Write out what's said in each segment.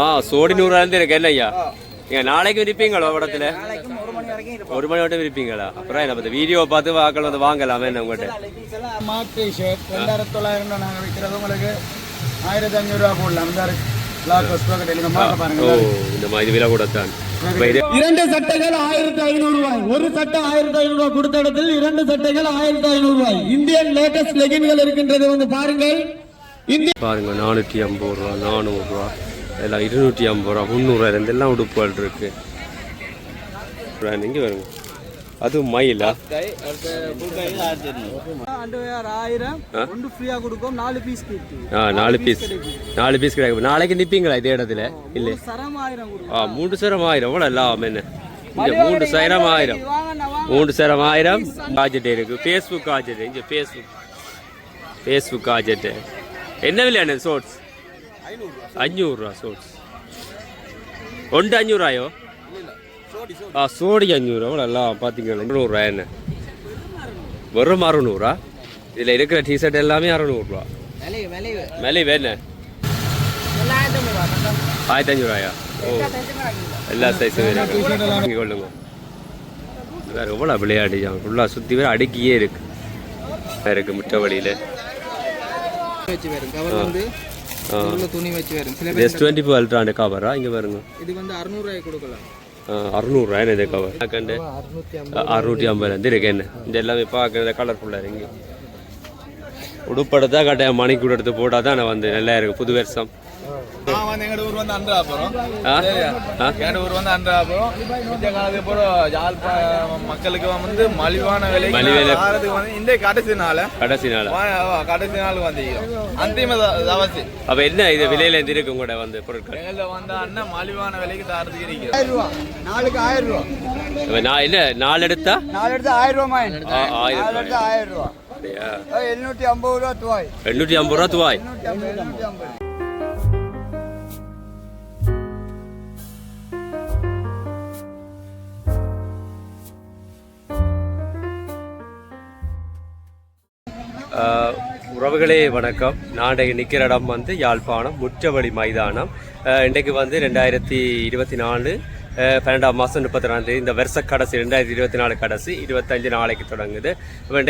ஆ சோடி நூறுரூவாயிருந்து இருக்கு. என்ன ஐயா நீங்கள் நாளைக்கு விரிப்பீங்களோ நாளைக்கும் ஒரு மணி வரைக்கும் இருக்கும் ஒரு மணி மட்டும் விரிப்பீங்களா? அப்புறம் என்ன பார்த்து வீடியோ பார்த்து வாக்கள் வந்து வாங்கலாமே உங்கள்கிட்ட மார்க் டி ஷர்ட் ரெண்டாயிரத்தி தொள்ளாயிரம் நாங்கள் விற்கிறது உங்களுக்கு. ஆயிரத்தி அஞ்சூறுரூவா போடலாம். இரண்டு சட்டைகள் ஆயிரத்தி ஐநூறு ரூபாய். ஒரு சட்டை ஆயிரத்தி ஐநூறு ரூபாய் கொடுத்த இடத்தில் இரண்டு சட்டைகள் ஆயிரத்தி ஐநூறு ரூபாய். இந்தியன் லேட்டஸ்ட் லெகின்கள் இருக்கின்றது வந்து பாருங்கள். பாருங்க நானூற்றி ஐம்பது ரூபா நானூறுரூவா எல்லாம் இருநூற்றி ஐம்பது ரூபா முந்நூறுவாயிரம் எல்லாம் உடுப்புகள் இருக்கு. இங்கே வருங்க அது மயிலா? ஆ? நாலு பீஸ் நாலு பீஸ் கிடைக்கும் நாளைக்கு நிற்பீங்களா இதே இடத்துல? இல்லை. சரம் ஆயிரம் கொடுக்கும் ஆ மூன்று சரம் ஆயிரம். எவ்வளோ எல்லாம் என்ன? இங்கே மூன்று சரம் ஆயிரம். மூன்று சரம் ஆயிரம். காஜெட் இருக்கு. ஃபேஸ்புக் காஜெட் இங்கே ஃபேஸ்புக் ஃபேஸ்புக் காஜெட்டு என்ன விலையான ஷோட்ஸ் அஞ்சூறுரூவா ஷோட்ஸ் ஒன்று அஞ்சூறுவாயோ ஆ சோடி அஞ்சூறு எவ்வளோ எல்லாம் பார்த்தீங்களா நூறுரூவா என்ன? வெறும் அறுநூறா? இதில் இருக்கிற டிஷர்ட் எல்லாமே அறநூறுரூவா மலிவு என்ன? ஆயிரத்தி அஞ்சூறுவாயா ஓ எல்லா சைஸும் வாங்கி கொள்ளுங்க. வேறு எவ்வளோ விளையாடி ஃபுல்லாக சுற்றி வேறு அடுக்கியே இருக்கு. இருக்குது முட்டை வழியில். வச்சு வரும். கவர் வந்து உள்ள துணி வச்சு வரும். சில எஸ் டுவெண்ட்டி ஃபோர் அல்ட்ராண்டு கவரா இங்கே பாருங்க. இது வந்து அறுநூறுவாய் கொடுக்கலாம். அறுநூறுவா இந்த கவர் கண்டு. அறுநூற்றி இருக்கு என்ன? இந்த எல்லாமே பார்க்குறது கலர்ஃபுல்லாக இருக்கு உடுப்படத்தான் கட்டாயம் மணிக்கு கூட எடுத்து போட்டால் தான் வந்து நல்லா இருக்கு புது வருஷம். நான் வந்து எங்க ஊர் வந்து அன்றாபுரம் ஆ ஆ எங்க ஊர் வந்து அன்றாபுரம் இந்த காலத்துக்கு அப்புறம் யாழ்ப்பா மக்களுக்கு வந்து மலிவான விலை. வந்து இந்த கடைசி நாள் கடைசி நாளா கடைசி நாள் வந்து அந்திம தவசி அப்போ என்ன இது விலையில இருந்து இருக்கு உங்களோட வந்து பொருட்கள் வந்து அண்ணன் மலிவான விலைக்கு தாரத்துக்கு இருக்கிறோம் ஆயிரம் ரூபா நாளுக்கு ஆயிரம் ரூபா அப்ப நான் என்ன நாலு எடுத்தா நாலு எடுத்து ஆயிரம் ரூபா ரூபா எழுநூற்றி ஐம்பது ரூபா துவாய் எண்ணூற்றி ஐம்பது ரூபா துவாய் உறவுகளே வணக்கம். நான் நிற்கிற இடம் வந்து யாழ்ப்பாணம் முற்றவழி மைதானம். இன்றைக்கு வந்து ரெண்டாயிரத்தி இருபத்தி நாலு பன்னெண்டாம் மாதம் முப்பத்தி ரெண்டாம் தேதி இந்த வருஷ கடைசி ரெண்டாயிரத்தி இருபத்தி நாலு கடைசி இருபத்தஞ்சு நாளைக்கு தொடங்குது.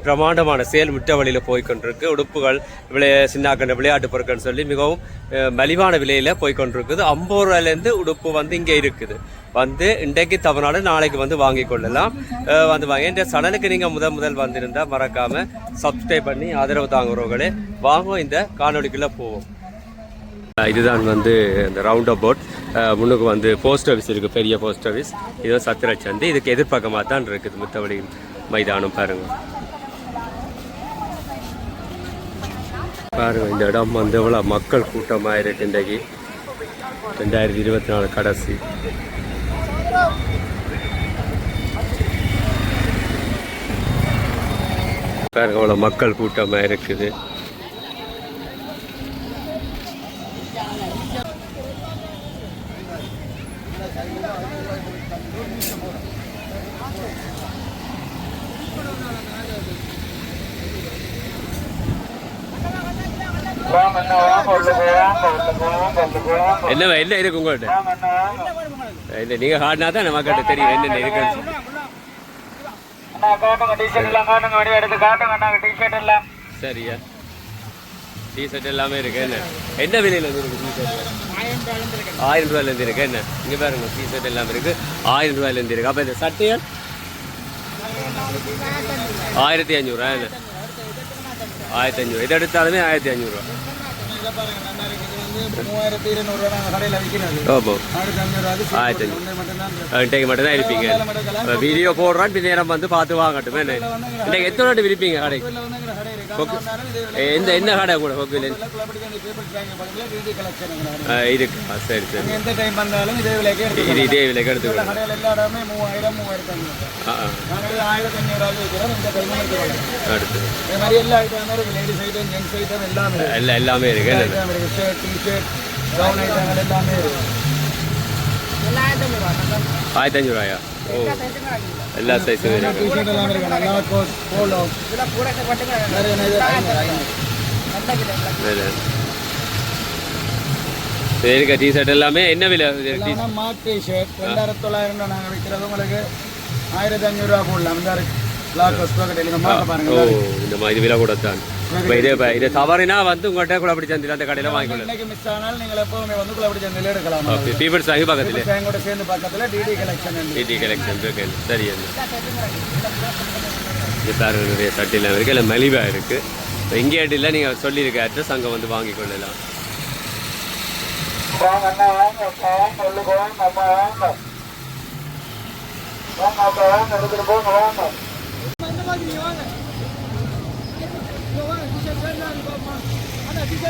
பிரமாண்டமான செயல் முற்றவழியில் போய்க்கொண்டிருக்கு உடுப்புகள் விளைய சின்னாக்கண்ட விளையாட்டு பொருட்கள்னு சொல்லி மிகவும் மலிவான விலையில் போய்க்கொண்டிருக்குது ஐம்பது ரூபாயிலேருந்து உடுப்பு வந்து இங்கே இருக்குது. வந்து இன்றைக்கு தவறான நாளைக்கு வந்து வாங்கி கொள்ளலாம். வந்து வாங்க. இந்த சடனுக்கு நீங்கள் முதல் முதல் வந்திருந்தால் மறக்காமல் சப்ஸ்கிரைப் பண்ணி ஆதரவு தாங்குறவர்களே வாங்க இந்த காணொலிக்குள்ளே போவோம். இதுதான் வந்து இந்த ரவுண்ட் அபவுட் முன்னுக்கு வந்து போஸ்ட் ஆஃபீஸ் இருக்குது பெரிய போஸ்ட் ஆஃபீஸ் இது வந்து சத்திரச்சந்தி. இதுக்கு எதிர்பார்க்கமாக தான் இருக்குது மித்தபடி மைதானம் பாருங்கள் பாருங்கள் இந்த இடம் வந்து எவ்வளோ மக்கள் கூட்டமாக இருக்கு இன்றைக்கு. ரெண்டாயிரத்தி இருபத்தி நாலு கடைசி. பாருங்க அவ்வளோ மக்கள் கூட்டமாக இருக்குது. என்ன என்ன இருக்கு உங்கள்கிட்ட இல்லை நீங்கள் ஹார்ட்னா தான் மக்கள்கிட்ட தெரியும் என்னென்ன இருக்குன்னு அண்ணா காட்டுங்க டிஷர்ட் எல்லாம் காட்டுங்க வெளியே எடுத்து காட்டுங்க அண்ணா டிஷர்ட் எல்லாம். சரியா? டிஷர்ட் எல்லாமே இருக்கு என்ன? என்ன விலையில இருந்து இருக்கு டிஷர்ட் ஆயிரம் ரூபாயிலேருந்து இருக்கு என்ன? இங்கே பாருங்க டிஷர்ட் எல்லாம் இருக்கு. ஆயிரம் ரூபாயிலேருந்து இருக்கு. அப்போ இந்த சட்டைகள் ஆயிரத்தி அஞ்சூறுரூவா என்ன? ஆயிரத்தி அஞ்சூறு இதை எடுத்தாலுமே ஆயிரத்தி அஞ்சூறுரூவா மூவாயிரத்தி இருநூறுவா நாங்கள் கடையில் விற்கிறது ஓப்போ ஆயிரத்தி மட்டும்தான் இன்றைக்கு மட்டும் தான் இருப்பீங்க வீடியோ போடுறான் பின் நேரம் வந்து பார்த்து வாங்கட்டும் என்ன இன்றைக்கு எத்தனை வாட்டி விரிப்பீங்க கடைக்கு எந்த என்ன கடை கூட கலெக்ஷன் இருக்கு. சரி சரி. எந்த டைம் வந்தாலும் இதே விலைக்கே இது இதே விலைக்கு எடுத்துக்கலாம் கடையில் எல்லா இடமே மூவாயிரம் மூவாயிரத்தி நாங்கள் ஆயிரத்தி ஐநூறு வைக்கிறோம் இந்த டைமும் அடுத்து. இதே மாதிரி எல்லா ஐட்டம் இருக்கு லேடிஸ் ஐட்டம் ஜென்ஸ் ஐட்டம் எல்லாமே. எல்லாம் எல்லாமே இருக்கு. என்ன ஐட்டம் இருக்கு ஷர்ட் டிஷர்ட் கவுன் ஐட்டங்கள் எல்லாமே இருக்கு. ஆயிரத்தி ஓ எல்லா சைஸும் இருக்கு டிஷர்ட் எல்லாம் டிஷர்ட் என்ன விலை மார்க் ஷர்ட் ரெண்டாயிரத்தி தொள்ளாயிரம் ரூபா நாங்கள் விற்கிறது உங்களுக்கு ஆயிரத்தி அஞ்சூறுரூவா போடலாம் இந்த இருக்கு ஓ இந்த இருக்கு. இந்த மாதிரி விலை கூட தான் இப்போ இதே இப்போ இது தவறினா வந்து உங்கள்கிட்ட கூட அப்படி சந்தில அந்த கடையில் வாங்கிக்கொள்ளலாம் இன்னைக்கு மிஸ் ஆனால் நீங்கள் எப்பவுமே வந்து அப்படி நிலை எடுக்கலாம். ஓகே பீப்பிள்ஸ் வாங்கி பக்கத்தில். கூட சேர்ந்து பக்கத்தில் டிடி கலெக்ஷன் டிடி கலெக்ஷன் இருக்கு சரி இது பாருங்க நிறைய சட்டிலாம் இருக்குது இல்லை மலிவாக இருக்குது இப்போ இங்கே இல்லை நீங்கள் சொல்லியிருக்க அட்ரஸ் அங்கே வந்து வாங்கி கொள்ளலாம்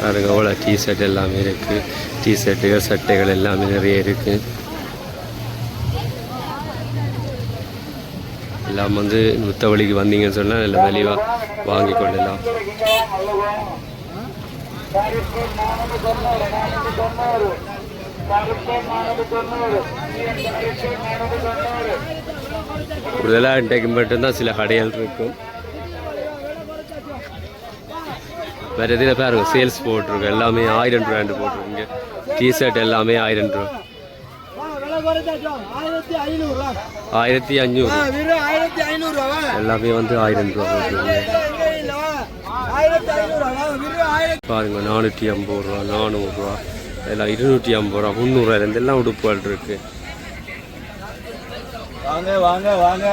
பாருங்க அவ்வளோ டிஷர்ட் எல்லாமே இருக்குது டிஷர்ட்டுகள் சட்டைகள் எல்லாமே நிறைய இருக்குது எல்லாம் வந்து முத்தவழிக்கு வந்தீங்கன்னு சொன்னால் நல்ல வெளிவாக வாங்கி கொள்ளலாம். கூடுதலாக இன்றைக்கு மட்டும்தான் சில கடைகள் இருக்கும். வேறு எதில் பாருங்க சேல்ஸ் போட்டிருக்கு எல்லாமே ஆயிரம் ரூபாண்டு போட்டிருக்கீங்க டிஷர்ட் எல்லாமே ஆயிரம் ரூபா ஆயிரத்தி ஆயிரத்தி அஞ்சூறு எல்லாமே வந்து ஆயிரம் ரூபா போட்டிருக்கீங்க பாருங்க நானூற்றி ஐம்பது ரூபா நானூறுரூவா எல்லாம் இருநூற்றி ஐம்பது ரூபா முந்நூறுரூவா எல்லாம் உடுப்புகள் இருக்குது வாங்க வாங்க வாங்க.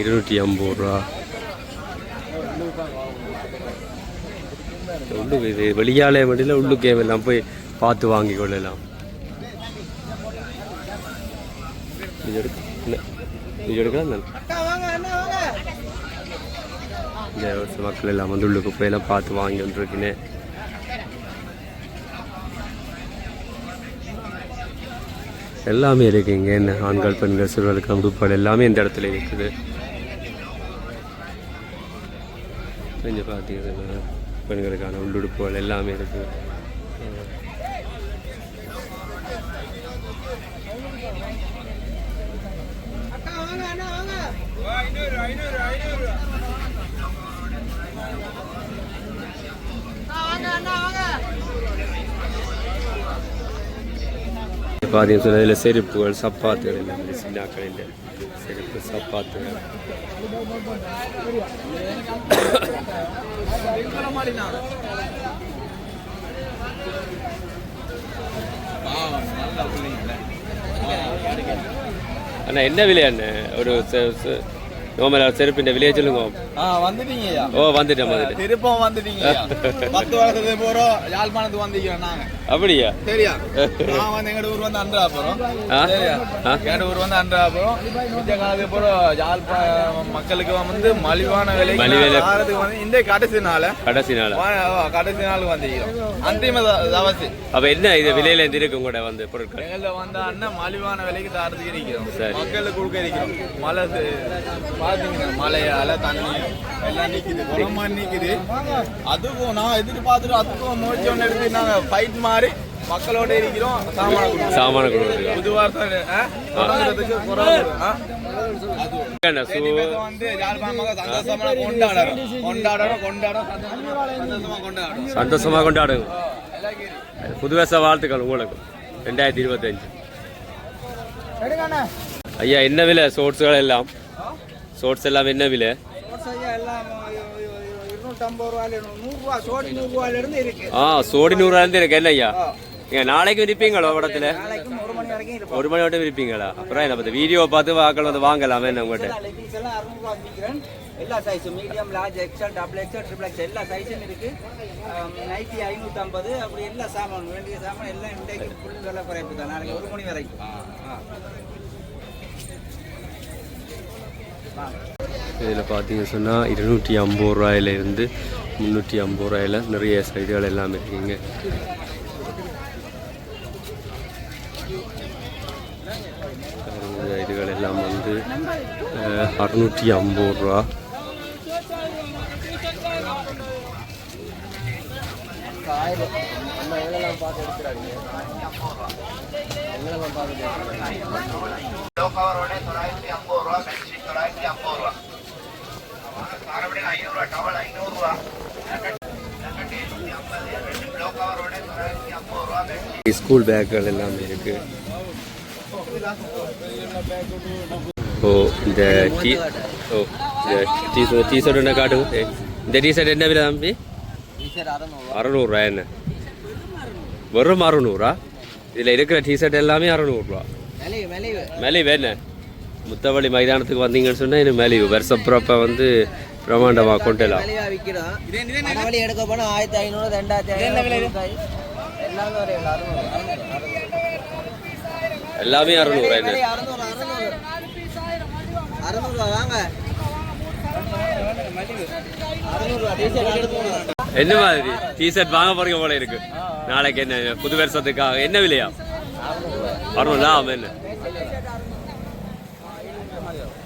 இருநூற்றி ஐம்பது ரூபா. உள்ளுக்கு இது வெளியாலே மட்டும் உள்ளுக்கே எல்லாம் போய் பார்த்து வாங்கி கொள்ளலாம். இது எடுக்க எடுக்கலாம் இந்த மக்கள் எல்லாம் வந்து உள்ளுக்கு போய் எல்லாம் பார்த்து வாங்கி வந்துருக்குன்னு எல்லாமே இருக்கு இங்கே. என்ன ஆண்கள் பெண்கள் சிறுவர்கள் கம்புப்பாடு எல்லாமே இந்த இடத்துல இருக்குது. கொஞ்சம் பார்த்தீங்கன்னா பெண்களுக்கான உள்ளுடுப்புகள் எல்லாமே இருக்குது பார்த்தீங்கன்னு சொன்னால் இதில் செருப்புகள் சப்பாத்துகள் எல்லாமே சின்னாக்கள் செருப்பு சப்பாத்துகள். அண்ணா என்ன விலை அண்ணே? ஒரு நோமலா செருப்பின் விலையை சொல்லுங்க. ஆ வந்துட்டீங்கய்யா ஓ வந்துட்டேன் வந்துட்டேன். திருப்பம் வந்துட்டீங்க பத்து வருஷத்துக்கு போறோம் யாழ்ப்பாணத்துக்கு வந்திக்கிறோம் நாங்க. அப்படியா? சரியா? நான் வந்து எங்க ஊர் வந்து அன்றா போறோம் ஆ? சரியா? ஆ? எங்க ஊர் வந்து அன்றா போறோம் மிச்ச காலத்துக்கு போறோம் யாழ்ப்பா மக்களுக்கு வந்து மலிவான விலை. வாரத்துக்கு வந்து இந்த கடைசி நாள். கடைசி நாளா. கடைசி நாள் வந்திக்கிறோம் அந்திம தவசி. அப்ப என்ன இது விலையில இருந்து இருக்கு கூட வந்து பொருட்கள்? எங்கள்ட்ட வந்து அண்ணன் மலிவான விலைக்கு தாரத்துக்கு இருக்கிறோம். மக்களுக்கு கொடுக்க இருக்கிறோம். மழை பாத்தீங்கன்னா மழையால தண்ணி எல்லாம் நிக்குது குளமா நிக்குது. அதுக்கும் நான் எதிர்பார்த்துட்டு அதுக்கும் முயற்சி ஒன்று எடுத்து நாங்க ஃபைட் மாதிரி மக்களோட இருக்கிறோம். சாமான. சாமான கொடுக்குறதுக்கா. புது வார்த்தை ஆ? தொடங்குறதுக்கு குரல் ஆ? அது என்ன சூ இப்ப வந்து யாழ்ப்பாணம் மக்கள் சந்தோஷமா கொண்டாடுறோம். சந்தோஷமா கொண்டாடுங்க. புது வருஷ வாழ்த்துக்கள் உங்களுக்கு. ரெண்டாயிரத்தி இருபத்தஞ்சு. ஐயா என்ன விலை ஷோர்ட்ஸுகள் எல்லாம்? ஷோர்ட்ஸ் எல்லாம் என்ன விலை? ஆ சோடி நூறுலேருந்து இருக்கு. என்ன ஐயா நீங்க நாளைக்கு விரிப்பீங்களோ படத்துல? நாளைக்கும் ஒரு மணி வரைக்கும் விரிப்பீங்களா அப்புறம் என்ன பார்த்து வீடியோ பார்த்து வாக்கள் வந்து வாங்கலாமே என்ன உங்கள்கிட்ட எல்லா சைஸும் medium large XL double XL triple XL எல்லா சைஸும் இருக்கு. நைட்டி ஐநூற்றம்பது அப்படி எல்லா சாமான் வேண்டிய சாமான் எல்லாம் இன்றைக்கு ஃபுல் விலை குறைப்பு தான். நாளைக்கு ஒரு மணி வரைக்கும். ஆ. இதில் பார்த்தீங்க சொன்னால் இருநூற்றி ஐம்பது ரூபாயிலேருந்து முந்நூற்றி ஐம்பது ரூபாயில் நிறைய சைடுகள் எல்லாம் இருக்குங்க. இதுகள் எல்லாம் வந்து அறுநூற்றி ஐம்பது ரூபா. ஐம்பது ரூபா தொள்ளாயிரத்தி ஐம்பது ரூபா மறுபடியும் ஐநூறுரூவா டவல் ஐநூறுரூவா ஸ்கூல் பேக்குகள் எல்லாமே இருக்கு ஓ இந்த டீ ஓ இந்த டீ டீ ஷர்ட் என்ன காட்டும் இந்த டீ ஷர்ட் என்ன விலை தம்பி அறநூறுரூவா என்ன வெறும் அறநூறா இதில் இருக்கிற டீ ஷர்ட் எல்லாமே அறநூறுரூவா மலிவு என்ன முத்தவள்ளி மைதானத்துக்கு வந்தீங்கன்னு சொன்னால் இது மெலிவு வருஷப்புறப்ப வந்து பிரம்மாண்டமாக கொண்டலாம் மணவழி எடுக்க போனா ஆயிரத்தி ஐநூறு ரெண்டாயிரத்தி எல்லாமே அறுநூறு எல்லாமே என்ன அறுநூறு அறுநூறு. அறுநூறு என்ன மாதிரி? டிஷர்ட் வாங்க போறீங்க போல இருக்கு. நாளைக்கு என்ன புது வருஷத்துக்காக? என்ன விலையா? அறநூறுவா. ஆமாம் என்ன அண்ணா வாங்க நாலு அண்டை நாலு பீஸ் ஆயிரம் நாலு பீஸ் ஆயிரம் என்ன விலையா துணி ஐநூறு ஐநூறுரூவா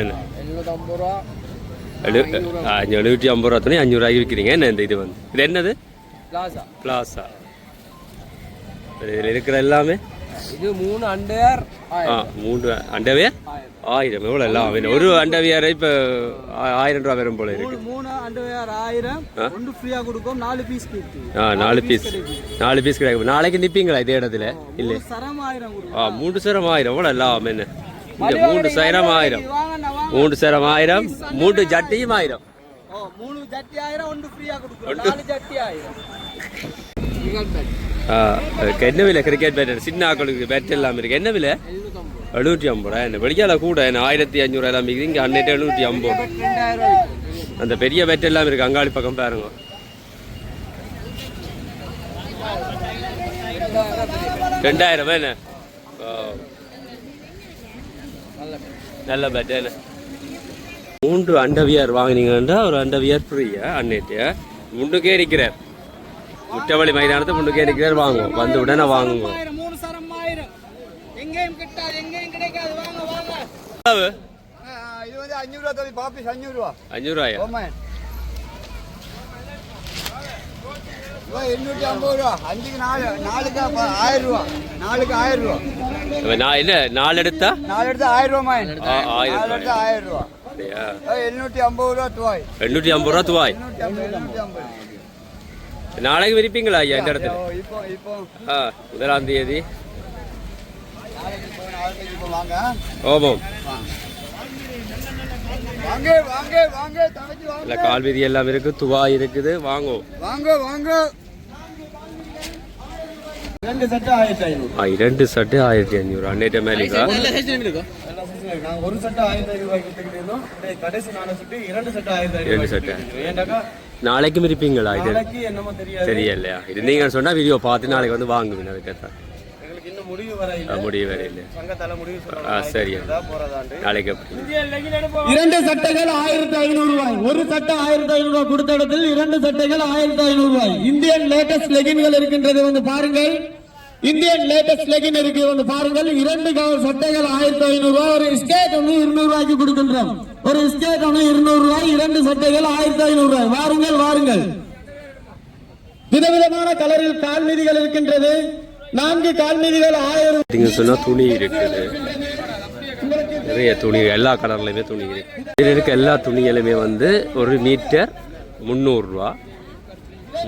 என்ன எழுநூத்தம்பது ரூபா எழு ஆ, எழுநூற்றி ஐம்பது ரூபா துணி அஞ்சூறுரூவாய்க்கு விற்கிறீங்க என்ன இந்த இது வந்து இது என்னது பிளாசா பிளாஸா இதில் இருக்கிற எல்லாமே இது மூணு அண்டர் ஆ மூன்று அண்டவியர் ஆயிரம். எவ்வளோ எல்லாம் வேணும் ஒரு அண்டவியரை இப்போ ஆயிரம் ரூபா வரும் போல இருக்கு. மூணு அண்டர் ஆயிரம். ஒன்று ஃப்ரீயா கொடுக்கும் நாலு பீஸ் ஆ நாலு பீஸ் நாலு பீஸ் கிடைக்கும். நாளைக்கு நிற்பீங்களா இதே இடத்துல? இல்லை சரம் ஆயிரம் ஆ மூன்று சேரம் ஆயிரம். எவ்வளோ எல்லாம் என்ன? இந்த மூன்று சேரம் ஆயிரம். மூன்று சேரம் ஆயிரம். மூன்று ஜட்டியும் ஆயிரம். மூணு ஜட்டி ஆயிரம் ஒன்று ஃப்ரீயா கொடுக்கும். நாலு ஜட்டி ஆயிரம். என்ன விலை? கிரிக்கெட் பேட் சின்ன ஆக்களுக்கு பேட் எல்லாம் இருக்கு. என்ன விலை? எழுநூற்றி ஐம்பது ரூபா. என்ன வெளியால கூட என்ன ஆயிரத்தி அஞ்சூறு எல்லாம் இருக்குது இங்கே அன்னைட்டு எழுநூற்றி ஐம்பது அந்த பெரிய பேட் எல்லாம் இருக்குது அங்காளி பக்கம் பாருங்க. ரெண்டாயிரம் என்ன? நல்ல பேட் என்ன? மூன்று அண்டவியார் வாங்கினீங்கன்னா ஒரு அண்டவியார் ஃப்ரீயா அன்னைட்டு முண்டுக்கே இருக்கிறார். முட்டவழி மைதானத்தை முண்டுக்கே இருக்கிறார் வாங்குவோம். வந்து உடனே வாங்குவோம். அஞ்சூறு ரூபாயா எண்ணூற்றி ஐம்பது ரூபா அஞ்சுக்கு நாலு நாலுக்கு ஆயிரம் ரூபா நாலுக்கு ஆயிரம். ரூபா நான் நாலு எடுத்தா நாலு எடுத்து ஆயிரம் ரூபா ஆயிரம் நாலு எடுத்து ரூபாய். ஆயிரம் ரூபா எழுநூற்றி ஐம்பது ரூபா துவாய். எண்ணூற்றி ஐம்பது ரூபா துவாய். எண்ணூற்றி எண்ணூற்றி ஐம்பது நாளைக்கு விரிப்பீங்களா ஐயா இந்த இடத்துல? ஓ, இப்போ இப்போ. ஆ முதலாம் தேதி. நாளைக்கு இப்போ நாளைக்கு இப்போ வாங்க. ஓமம் வாங்க வாங்க வாங்க தங்கச்சி வாங்க. இல்லை கால் வீதி எல்லாம் இருக்கு துவாய் இருக்குது வாங்குவோம் வாங்க வாங்க. ரெண்டு சட்டை ஆயிரத்தி ஐநூறு. ஆ இரண்டு சட்டு ஆயிரத்தி அஞ்சூறு அன்னைட்ட மேலிக்கா எல்லா size ல நாங்க ஒரு சட்டை ஆயிரத்தி ஐநூறு கடைசி நாலு சட்டை இரண்டு சட்டை ஆயிரத்தி ஐநூறு இரண்டு நாளைக்கும் இருப்பீங்களா இது? நாளைக்கு என்னமோ தெரியாது. தெரியலையா? இது நீங்க சொன்னா வீடியோ பார்த்து நாளைக்கு வந்து வாங்குவீங்க அதுக்கேற்ற முடிவு வர இல்லை. முடிய வேற இல்லை. சங்கத்தால முடிவு ஆ சரி. போறதாண்டு. நாளைக்கு இரண்டு சட்டைகள் ஆயிரத்தி ஐநூறு ரூபாய். ஒரு சட்டை ஆயிரத்தி ஐநூறு ரூபாய் கொடுத்த இடத்தில் இரண்டு சட்டைகள் ஆயிரத்தி ஐநூறு ரூபாய். இந்தியன் லேட்டஸ்ட் லெகின்கள் இருக்கின்றது வந்து பாருங்கள். இந்தியன் லேட்டஸ்ட் லெகின் இருக்கு வந்து பாருங்கள். இரண்டு சட்டைகள் ஆயிரத்தி ஐநூறு ரூபாய். ஒரு ஸ்கேட் ஒன்று இருநூறு ரூபாய்க்கு கொடுக்கின்றோம். ஒரு ஸ்கேட் ஒன்று இருநூறு ரூபாய் இரண்டு சட்டைகள் ஆயிரத்தி ஐநூறு ரூபாய். வாருங்கள் வாருங்கள். விதவிதமான கலரில் கால்மீதிகள் இருக்கின்றது. நான்கு கால்மீதிகள் ஆயிரம் நீங்க சொன்னா துணி இருக்குது. நிறைய துணி எல்லா கலர்லையுமே துணி இருக்கு. இதில் இருக்க எல்லா துணிகளுமே வந்து ஒரு மீட்டர் முந்நூறுரூவா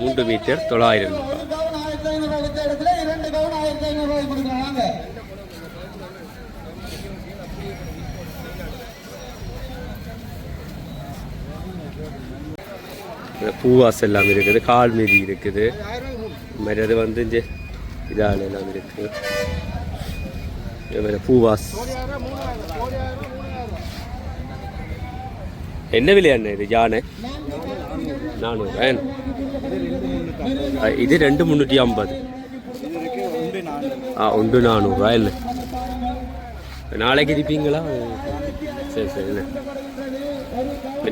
மூன்று மீட்டர் தொள்ளாயிரம் ரூபாய் ஒரு கவுன் ஆயிரத்தி ஐநூறு ரூபாய் வித்த இடத்துல இரண்டு கவுன் ஆயிரத்தி ஐநூறு ரூபாய் கொடுக்குறாங்க வாங்க இந்த பூவாஸ் எல்லாம் இருக்குது கால் மீதி இருக்குது. மாதிரி அது வந்து இந்த இதால் எல்லாம் இருக்குது. மாதிரி பூவாஸ். என்ன விலை இது? யானை? நானூறு? இது ரெண்டு முந்நூற்றி ஐம்பது. ஆ ஒன்று நானூறுரூவா இல்லை நாளைக்கு இருப்பீங்களா? சரி சரி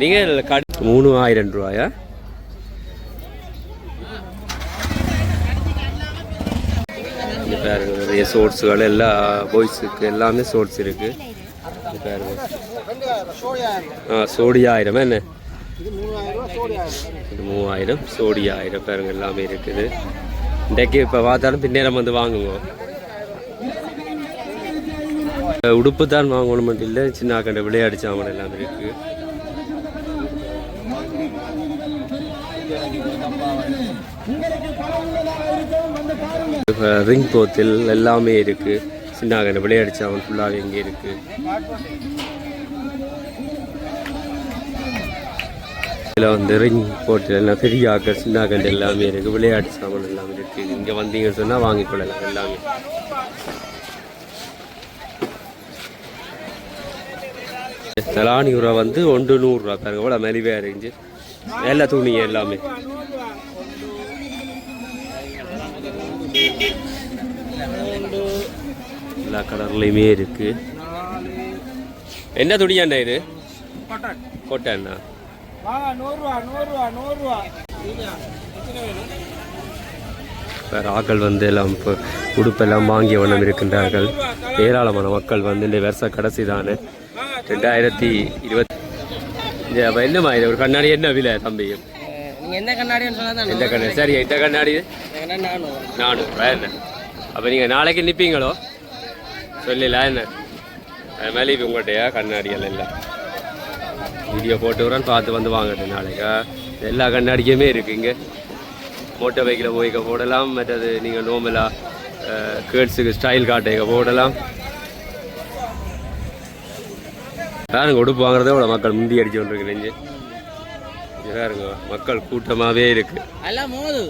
நீங்கள் கடை மூணு ஆயிரம் ரூபாயா? பாருங்க நிறைய சோர்ட்ஸுகள் எல்லா பாய்ஸுக்கு எல்லாமே சோர்ட்ஸ் இருக்குது பேரு பாருங்க. ஆ என்ன? இது மூவாயிரம் சோடியாயிரம் பேருங்க பாருங்க எல்லாமே இருக்குது. இன்றைக்கு இப்போ பார்த்தாலும் பின்னேரம் வந்து வாங்குங்க. உடுப்பு தான் வாங்கணும் மட்டும் இல்லை சின்ன கண்ட விளையாட்டு சாமான் இருக்குது உங்களுக்கு பணம் உள்ளதாக இருக்கும் வந்து பாருங்க ரிங் போத்தில் எல்லாமே இருக்கு. சின்னாக விளையாடிச்சு அவன் ஃபுல்லாகவே இங்கே இருக்கு. இதில் வந்து ரிங் போட்டில் எல்லாம் பெரிய ஆக்கள் சின்னாகண்டு எல்லாமே இருக்கு. விளையாட்டு சாமான் எல்லாமே இருக்கு. இங்கே வந்தீங்கன்னு சொன்னால் வாங்கிக்கொள்ளலாம் எல்லாமே. தலானி உரம் வந்து ஒன்று நூறுரூவா பாருங்க எவ்வளோ மலிவாக இருந்துச்சு எல்லா துணி எல்லாமே. எல்லா கலர்லையுமே இருக்கு. என்ன அண்ணா இது? கொட்டண்ணா ஆக்கள் வந்து எல்லாம் இப்போ உடுப்பெல்லாம் வாங்கிய வண்ணம் இருக்கின்றார்கள். ஏராளமான மக்கள் வந்து இந்த வருஷ கடைசி தானே. ரெண்டாயிரத்தி இருபத்தி என்னம்மா இது? ஒரு கண்ணாடி என்ன விலை தம்பியும்? எந்த கண்ணாடின்னு சொன்னா எந்த கண்ணாடி? சரி இந்த கண்ணாடி? நானூறுரூவா என்ன? அப்போ நீங்கள் நாளைக்கு நிற்பீங்களோ சொல்லல என்ன? அது மேலே இப்போ உங்கள்கிட்டயா? கண்ணாடிகள் எல்லாம். வீடியோ போட்டு வரேன் பார்த்து வந்து வாங்கட்டும் நாளைக்கா. எல்லா கண்ணாடிக்குமே இருக்குது இங்கே. மோட்டர் பைக்கில் போய்க்க போடலாம். மற்றது நீங்கள் நோமலாக கேர்ள்ஸுக்கு ஸ்டைல் காட்டைக்க போடலாம். பாருங்க உடுப்பு வாங்குறதே இவ்வளோ மக்கள் முந்தி அடிச்சு கொண்டிருக்கிறீங்க. இங்க மக்கள் கூட்டமாகவே இருக்குது எல்லாம் மோது.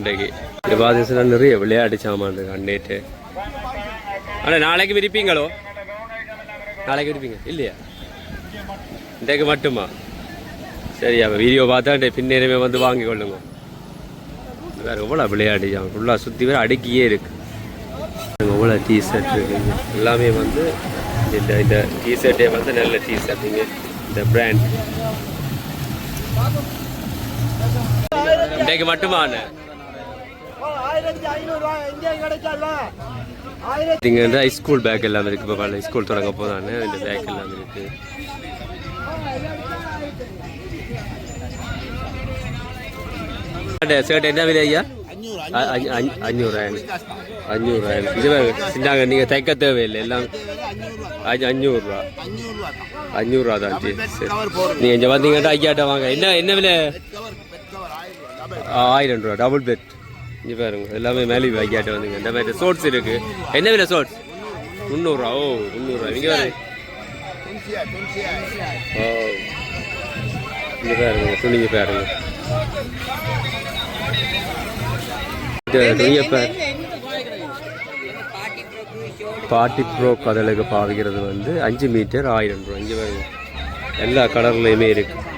இன்றைக்கு. இது பார்த்தீங்கன்னா நிறைய விளையாட்டு சாமான் இருக்கு அன்னைட்டு ஆனால் நாளைக்கு விரிப்பீங்களோ? நாளைக்கு விரிப்பீங்க. இல்லையா? இன்றைக்கு மட்டுமா? சரி அப்போ வீடியோ பார்த்தா பின்னேரமே வந்து வாங்கி கொள்ளுங்க. வேறு எவ்வளோ விளையாட்டு சாமான். ஃபுல்லாக சுற்றி வேறு அடுக்கியே இருக்கு. எவ்வளோ டிஷர்ட் இருக்குங்க எல்லாமே வந்து இந்த இந்த டிஷர்ட்டே வந்து நல்ல டிஷர்ட்டுங்க இந்த பிராண்ட் இன்றைக்கு மட்டுமான. அண்ணன் இங்கே வந்து ஸ்கூல் பேக் எல்லாம் இருக்கு இப்போ பல ஸ்கூல் தொடங்க போதானே இந்த பேக் எல்லாம் இருக்கு. ஷர்ட் என்ன விலை ஐயா? அஞ்சூறாயிரம் அஞ்சூறாயிரம் இது சின்னாங்க நீங்கள் தைக்க தேவையில்லை எல்லாம் அஞ்சூறுரூவா அஞ்சூறுரூவா தான் சரி. நீங்கள் இங்கே வந்தீங்கன்னா ஐயாட்ட வாங்க. என்ன என்ன விலை? ஆயிரம் ரூபா டபுள் பெட் இங்கே பாருங்க எல்லாமே மேலே வைக்காட்ட வந்துங்க. இந்த மாதிரி சோட்ஸ் இருக்குது என்ன விலை சோட்ஸ் முந்நூறுரூவா. ஓ முந்நூறுரூவா. இங்கே பாருங்க. ஓ. இங்கே பாருங்க துணிங்க பாருங்க. துணிங்க துணியை பார்ட்டி பாட்டி ப்ரோ கதலுக்கு பாவிக்கிறது வந்து அஞ்சு மீட்டர் ஆயிரம் ரூபா. இங்கே பாருங்க. எல்லா கலர்லேயுமே இருக்குது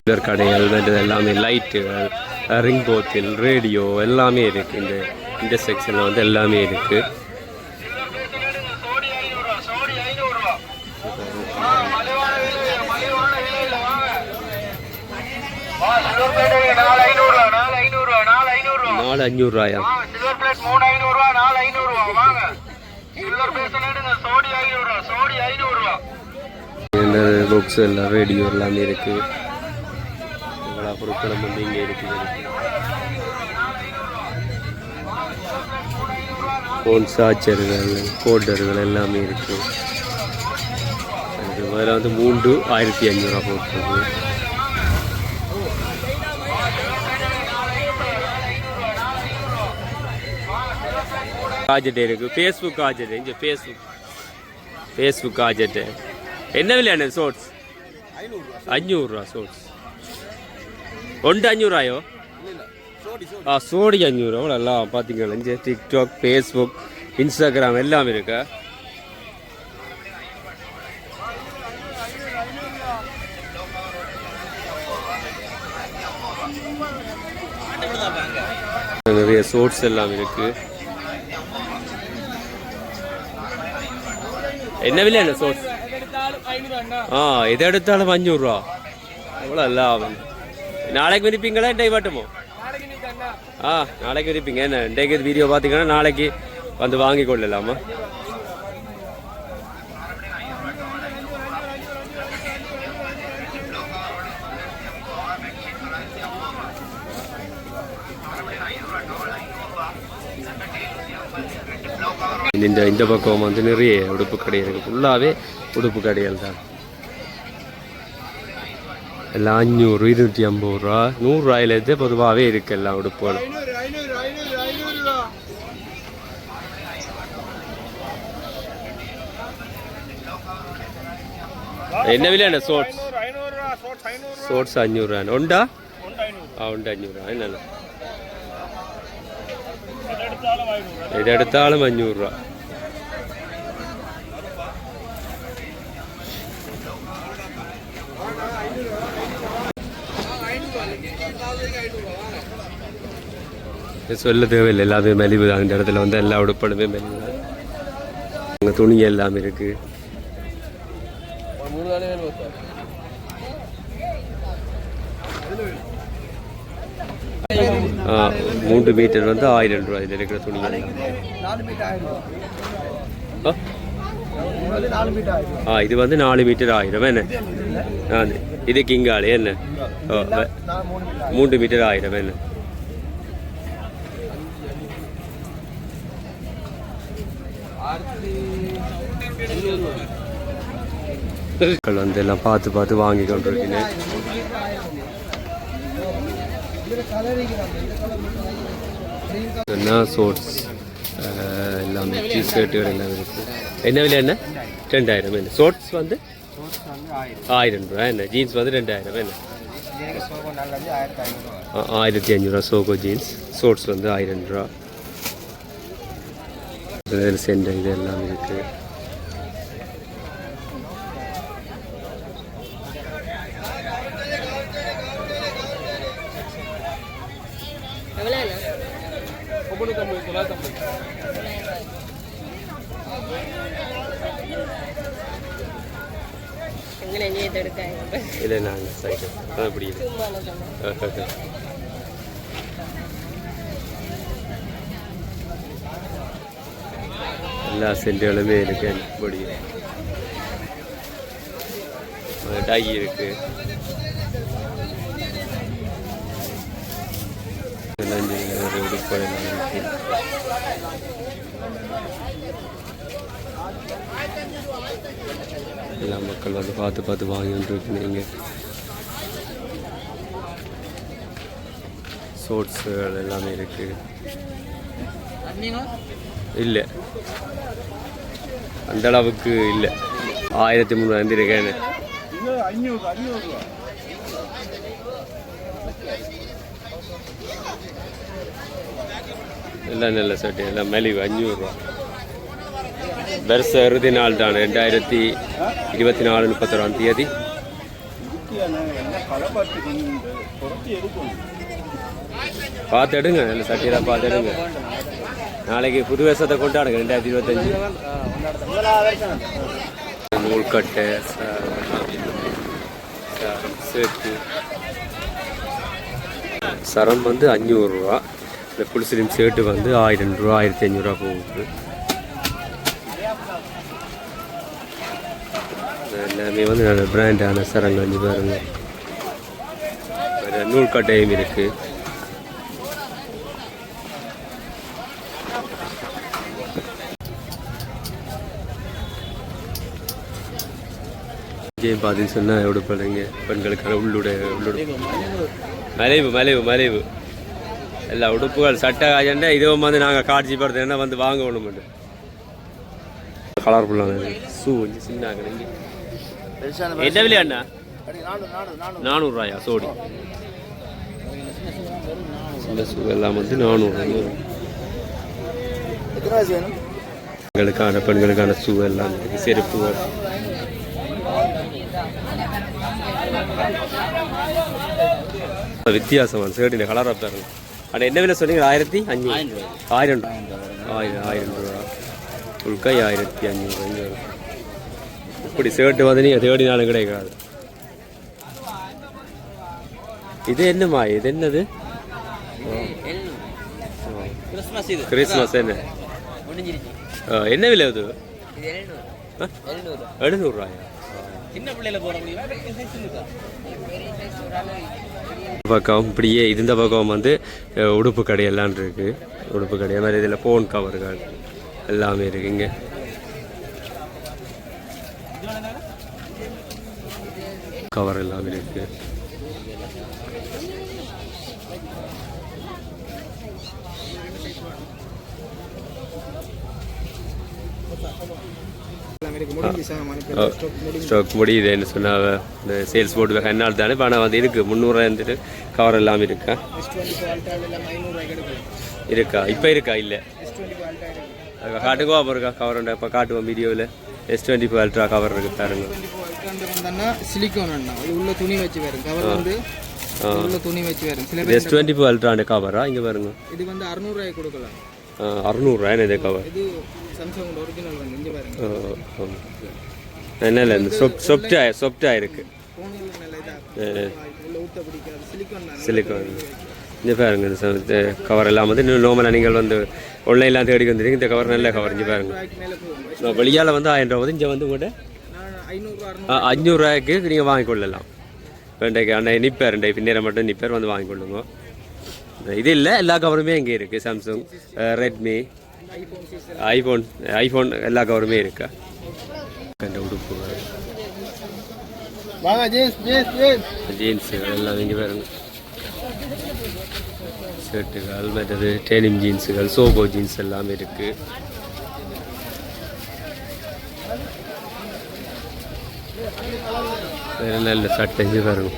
இதர் கடைகள் எல்லாமே லைட்டுகள் ரிங் போத்தில் ரேடியோ எல்லாமே இருக்கு. இந்த இந்த செக்ஷனில் வந்து எல்லாமே இருக்கு. நாலு அஞ்சூறுரூவாயா இந்த புக்ஸ் எல்லாம் ரேடியோ எல்லாமே இருக்கு. பொருட்களும் வந்து இங்கே இருக்குது ஃபோன் சார்ஜர்கள் கோடர்கள் எல்லாமே இருக்கு. அது அதில் வந்து மூன்று ஆயிரத்தி ஐநூறுரூவா போட்டுருக்கு. காஜெட் இருக்குது ஃபேஸ்புக் காஜெட் இங்கே ஃபேஸ்புக் ஃபேஸ்புக் காஜெட்டு என்ன விலையான ஷோட்ஸ் அஞ்சூறுரூவா ஷோட்ஸ் ஒன்று அஞ்சூறுரூவாயோ ஆ சோடி அஞ்சூறுரூவா எல்லாம் பார்த்தீங்களா இங்கே டிக்டாக் ஃபேஸ்புக் இன்ஸ்டாகிராம் எல்லாம் இருக்கா. நிறைய சோர்ட்ஸ் எல்லாம் இருக்கு. என்ன விலை என்ன சோர்ஸ் ஆ எதை எடுத்தாலும் அஞ்சூறுரூவா எவ்வளோ லாபம் நாளைக்கு விரிப்பீங்களா இன்றைக்கு மட்டுமோ ஆ நாளைக்கு விரிப்பீங்க என்ன இன்றைக்கு வீடியோ பார்த்தீங்கன்னா நாளைக்கு வந்து வாங்கி கொள்ளலாமா? இந்த இந்த பக்கம் வந்து நிறைய உடுப்பு கடை இருக்குது ஃபுல்லாகவே உடுப்பு கடைகள் தான். எல்லாம் அஞ்சூறு இருநூற்றி ஐம்பது ரூபா நூறுரூவாயிலேருந்து பொதுவாகவே இருக்குது எல்லாம் உடுப்புகளும் ஐநூறு ஐநூறு ஐநூறு ஐநூறு ரூபா என்ன விலை என்ன ஷோர்ட்ஸ் ஐநூறு ரூபா ஷோர்ட்ஸ் ஐநூறு ஷோர்ட்ஸ் அஞ்சூறுரூவா உண்டா ஆ உண்டு அஞ்சூறுரூவா என்னென்ன எது எடுத்தாலும் அஞ்சூறுரூவா சொல்ல தேவையில்லை. எல்லாமே மலிவு தான். இந்த இடத்துல வந்து எல்லா உடுப்படுமே மெலிவு தான். அங்கே துணி எல்லாமே இருக்குது ஆ, மூன்று மீட்டர் வந்து ஆயிரம் ரூபாய் இதில் இருக்கிற துணி ஆ? இது வந்து நாலு மீட்டர் ஆயிரம். என்ன? ஆ இது கிங்காலே என்ன? மூன்று மீட்டர் ஆயிரம் என்ன? மக்கள் வந்து எல்லாம் பார்த்து பார்த்து வாங்கி கொண்டிருக்கீங்க என்ன ஷோர்ட்ஸ் எல்லாமே டிஷர்ட்டுகள் எல்லாம் இருக்கு. என்ன விலை என்ன? ரெண்டாயிரம். என்ன? ஷோர்ட்ஸ் வந்து? ஆயிரம். ரூபா என்ன? ஜீன்ஸ் வந்து ரெண்டாயிரம். என்ன? ஆயிரத்தி அஞ்சூறுரூவா சோகோ ஜீன்ஸ். ஷோர்ட்ஸ் வந்து ஆயிரம் ரூபா. இதில் சென்டர் இது எல்லாம் இருக்குது எங்கே எடுக்காங்க இல்லை நாங்கள் சைக்கிள் அதான் பிடிக்குது சும்மா என்ன சொன்னேன் எல்லா சென்ட்டுகளுமே இருக்கு முடியும் டை இருக்கு எல்லாம் இங்க ஒரு உடுப்பு எல்லாம் இருக்கு. எல்லா மக்கள் வந்து பார்த்து பார்த்து வாங்கிட்டு இருக்கீங்க ஷோர்ட்ஸுகள் எல்லாமே இருக்குது இல்லை. அந்த அளவுக்கு இல்லை. ஆயிரத்தி முந்நூறு வந்துருக்கேன்னு எல்லாம் நல்ல சட்டை எல்லாம் மலிவு அஞ்சூறுரூவா வருஷ இறுதி நாள் தான் ரெண்டாயிரத்தி இருபத்தி நாலு முப்பத்தொறாம் தேதி. பார்த்து எடுங்க நல்ல சட்டியெல்லாம் பார்த்து எடுங்க நாளைக்கு புது வருஷத்தை கொண்டாடுங்க ரெண்டாயிரத்தி இருபத்தஞ்சு. நூல்கட்டை சேர்த்து. சரம் வந்து அஞ்சூறுரூவா இந்த புளிசிலிம் சேட்டு வந்து ஆயிரம் ரூபா ஆயிரத்தி ஐநூறுரூவா போகுது இது எல்லாமே வந்து நல்ல பிராண்டான சரங்கள் வந்து பாருங்க. நூல்கட்டையும் இருக்குது இங்கேயும் பார்த்தீங்கன்னு சொன்னால் உடுப்பலைங்க பெண்களுக்கான உள்ளுடைய உள்ளுடைய மலைவு மலைவு மலைவு எல்லா உடுப்புகள் சட்டை அஜெண்டா இதுவும் வந்து நாங்கள் காட்சி படுத்து என்ன வந்து வாங்கணும் கலர்ஃபுல்லான ஷூ கொஞ்சம் சின்ன என்ன விலை அண்ணா? நானூறுரூவாயா சோடி. எல்லாம் வந்து நானூறு. பெண்களுக்கான பெண்களுக்கான ஷூ எல்லாம் இருக்கு. செருப்புகள் வித்தியாசமான சேடின கலராக பாருங்க ஆனால் என்ன விலை சொன்னீங்க? ஆயிரத்தி அஞ்சூறு ஆயிரம் ஆயிரம் ஆயிரம் ரூபா உள்கை ஆயிரத்தி அஞ்சூறு. இப்படி ஷர்ட்டு வந்து நீங்கள் தேடினாலும் கிடைக்காது. இது என்னம்மா இது என்னது? கிறிஸ்மஸ் என்ன? என்ன விலை இது இது எழுநூறு. ஆ? எழுநூறு. எழுநூறுவாயா? சின்ன பிள்ளையில போற முடியும்? பக்கம் இப்படியே இந்த பக்கம் வந்து உடுப்பு கடையெல்லாம் இருக்கு. உடுப்பு கடை மாதிரி இதில் ஃபோன் கவர்கள் எல்லாமே இருக்குங்க கவர் எல்லாமே இருக்கு. ஸ்டாக் முடியுதுன்னு சொன்னால் இந்த சேல்ஸ் போர்டு என்னால் தானே இப்போ ஆனால் வந்து இருக்குது முந்நூறுவா இருந்துட்டு கவர் எல்லாம் இருக்கா? இருக்கா? இப்போ இருக்கா? இல்லை. காட்டுக்கோ அப்புறம் இருக்கா கவர் இப்போ காட்டுவோம் வீடியோவில் S twenty five ultra cover இருக்கு பாருங்க. சிலிக்கான் அண்ணா. இது உள்ள துணி வச்சு வரும் கவர் வந்து உள்ள துணி வச்சு வரும் சில இது எஸ் டுவெண்ட்டி ஃபைவ் அல்ட்ராண்ட கவரா இங்கே பாருங்க. இது வந்து அறுநூறுவாய்க்கு கொடுக்கலாம். அறுநூறுவா இந்த கவர் இது சாம்சங் ஒரிஜினல் வந்து. இங்கே பாருங்க. என்ன இல்லை இந்த சொப் சொப்டா சொப்டா இருக்கு. சிலிக்கான் இந்த பாருங்க இந்த கவர் எல்லாம் வந்து இன்னும் நார்மலாக நீங்கள் வந்து ஆன்லைன்லாம் தேடி வந்துருக்கீங்க. இந்த கவர் நல்ல கவர் இங்கே பாருங்க. வெளியால் வந்து ஆயிரம் ரூபா இங்கே வந்து உங்கள்கிட்ட அஞ்சூறுரூவாய்க்கு நீங்கள் வாங்கிக்கொள்ளலாம். ரெண்டைக்கு அண்ணா நிப்பேர் ரெண்டை பின்னேற மட்டும் நிப்பேர் வந்து வாங்கிக்கொள்ளுங்க. இது இல்லை எல்லா கவருமே இங்கே இருக்குது சாம்சங் ரெட்மி ஐஃபோன் ஐஃபோன் எல்லா கவருமே இருக்கு. ஜேஸ் ஜேஸ் ஜீன்ஸு எல்லாம் இங்கே பாருங்க. ஷர்ட்டுகள் மற்றது டேனிம் ஜீன்ஸுகள் சோபோ ஜீன்ஸ் எல்லாமே இருக்கு. வேற நல்ல சட்டை பாருங்க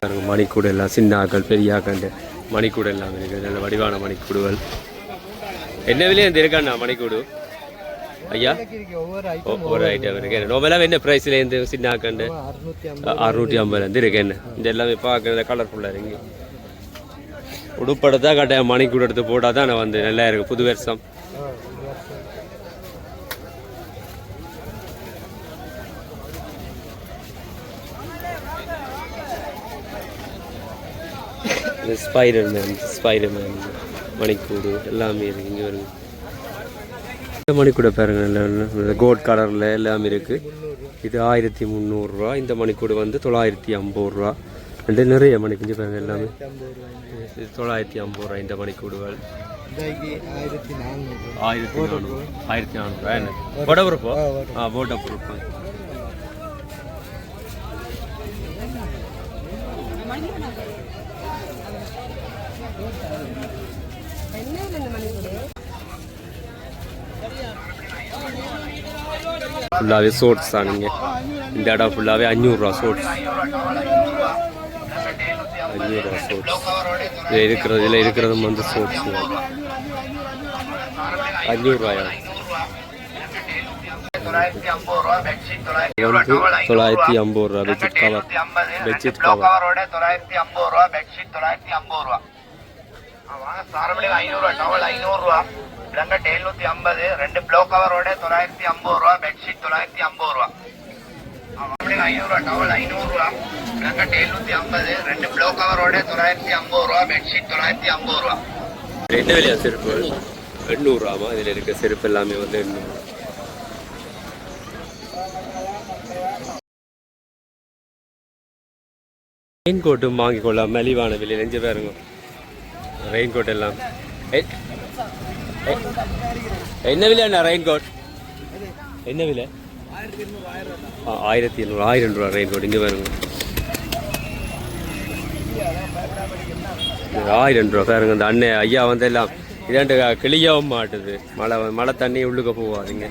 பாருங்க மணிக்கூடு எல்லாம் சின்னாக்கள் ஆக்கள் பெரிய மணிக்கூடு எல்லாம் இருக்குது. நல்ல வடிவான மணிக்கூடுகள். என்ன விலையும் இருக்காண்ணா மணிக்கூடு? ஐயா? ஒவ்வொரு ஐட்டம் இருக்கு. நோபலாக என்ன ப்ரைஸ்ல இருந்து சின்ன ஆக்கண்டு? அறுநூற்றி ஐம்பதுலேருந்து இருக்கு. என்ன இந்த எல்லாமே பார்க்குறது கலர்ஃபுல்லாக இருக்கு. உடுப்படத்தான் கட்டாயம் மணிக்கூடு எடுத்து போட்டால் தான் வந்து நல்லா இருக்கு. புது வருஷம். ஸ்பைடர் மேன் ஸ்பைடர் மேன் மணிக்கூடு எல்லாமே இருக்கு. இங்கே வருங்க இந்த மணிக்கூட பாருங்க நல்ல கோல்ட் கலரில் எல்லாமே இருக்கு. இது ஆயிரத்தி முந்நூறுரூவா இந்த மணிக்கூடு வந்து தொள்ளாயிரத்தி ஐம்பது ரூபா. ரெண்டு நிறைய மணிக்குஞ்சு பாருங்க எல்லாமே. இது தொள்ளாயிரத்தி ஐம்பது ரூபா இந்த மணிக்கூடுகள். ஆயிரத்தி நானூறு ஆயிரத்தி நானூறு. ஆயிரத்தி நானூறுரூவா என்ன? வடபுறப்போ ஆ ஃபுல்லாகவே சோட்ஸ் தான் நீங்கள் இந்த இடம் ஃபுல்லாகவே அஞ்சூறுரூவா சோட்ஸ் அஞ்சூறுரூவா சோட்ஸ் இதில் இருக்கிறது இதில் இருக்கிறதும் வந்து சோட்ஸ் அஞ்சூறுரூவாயா தொள்ளாயிரத்தி ஐம்பது ரூபா பெட்ஷீட் கவர் பெட்ஷீட் கவர் தொள்ளாயிரத்தி ஐம்பது ரூபா பெட்ஷீட் தொள்ளாயிரத்தி ஐம்பது ரூபா ஆ, வாங்க சாரமணிக்கு ஐநூறுரூவா டவல் ஐநூறுரூவா பிளங்கட் எழுநூத்தி ஐம்பது ரெண்டு ப்ளோ கவரோட தொள்ளாயிரத்தி ஐம்பது ரூபா பெட்ஷீட் தொள்ளாயிரத்தி ஐம்பது ரூபா அப்படி ஐநூறுரூவா டவல் ஐநூறுரூவா பிளங்கட் எழுநூத்தி ஐம்பது ரெண்டு ப்ளோ கவரோட தொள்ளாயிரத்தி ஐம்பது ரூபா பெட்ஷீட் தொள்ளாயிரத்தி ஐம்பது ரூபா ரெண்டு விலையா செருப்பு எண்ணூறுரூவாமா இதில் இருக்க செருப்பு எல்லாமே வந்து எண்ணூறு ரெயின் கோட்டும் வாங்கிக்கொள்ளலாம் மலிவான விலையில் நெஞ்சு பாருங்க ரெயின் கோட் எல்லாம் என்ன விலையாண்ணா ரெயின் கோட் என்ன விலை? ஆயிரத்தி எழுநூறு ஆயிரம் ரூபா ரெயின் கோட் இங்கே பாருங்க. ஆயிரம் ரூபா பாருங்க இந்த அண்ணன் ஐயா வந்து எல்லாம் இதாண்டு கிளியவும் மாட்டுது. மழை மழை தண்ணி உள்ளுக்க போவாதீங்க